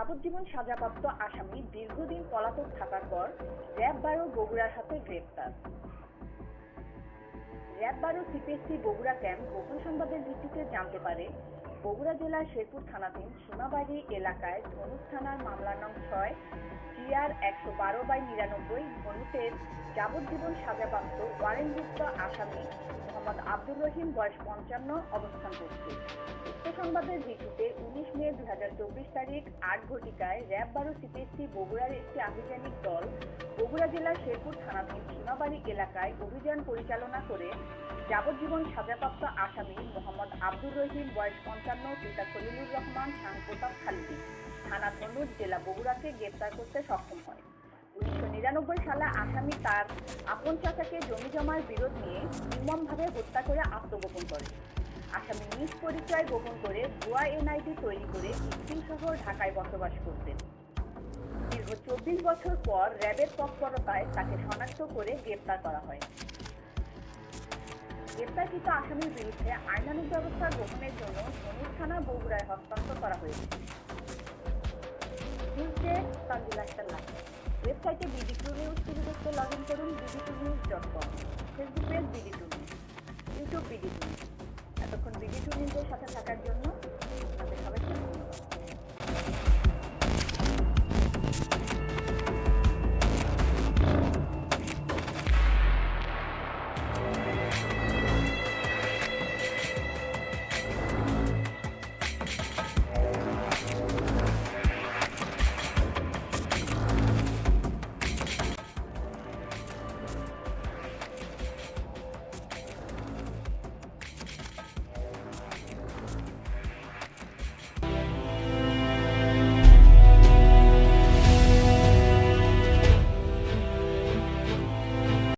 যাবজ্জীবন সাজাপ্রাপ্ত আসামি দীর্ঘদিন পলাতক থাকার পর র্যাব বারো বগুড়ার হাতে গ্রেপ্তার। র্যাব বারো সিপিএসসি বগুড়া ক্যাম্প গোপন সংবাদের ভিত্তিতে জানতে পারে, বগুড়া জেলার শেরপুর থানাধীন সীমাবাড়ি এলাকায় ধনুষ থানার মামলা নং ছয় জিআর একশো বারো বাই নিরানব্বই ধনুষের যাবজ্জীবন সাজাপ্রাপ্ত ওয়ারেন্টভুক্ত আসামি আব্দুর রহিম বয়স পঞ্চান্ন, অবস্থান করছে। উক্ত সংবাদের ভিত্তিতে উনিশ মে দুই হাজার চব্বিশ তারিখ আট ঘটিকায় র্যাব বারো সিপিএসসি বগুড়ার একটি আভিযানিক দল বগুড়া জেলার শেরপুর থানাধীন সীমাবাড়ি এলাকায় অভিযান পরিচালনা করে যাবজ্জীবন সাজাপ্রাপ্ত আসামি মোহাম্মদ আব্দুর রহিম বয়স পঞ্চান্ন, পিতা খলিলুর রহমান শাহ প্রতাপ খালিদি থানা ধনুর জেলা বগুড়াকে গ্রেপ্তার করতে সক্ষম হয়। নিরানব্বই সালে আসামি তার আপন চাচাকে জমি জমার বিরোধ নিয়ে নির্মমভাবে হত্যা করে আত্মগোপন করে। আসামি নিজ পরিচয় গোপন করে ভুয়া এনআইডি তৈরি করে ভিকটিম শহর ঢাকায় বসবাস করতেন। দীর্ঘ চব্বিশ বছর পর র্যাবের তৎপরতায় তাকে শনাক্ত করে গ্রেপ্তার করা হয়। গ্রেপ্তারকৃত আসামির বিরুদ্ধে আইনানুগ ব্যবস্থা গ্রহণের জন্য ধনুষ থানা বগুড়ায় হস্তান্তর করা হয়েছে। নিউজে আক্তার লাল ওয়েবসাইটে বিডি টু নিউজ টিভি দেখতে লগ ইন করুন, BD two news dot com. Facebook page BD two news, YouTube BD two news. এতক্ষণ বিডি টু নিউজের সাথে থাকার জন্য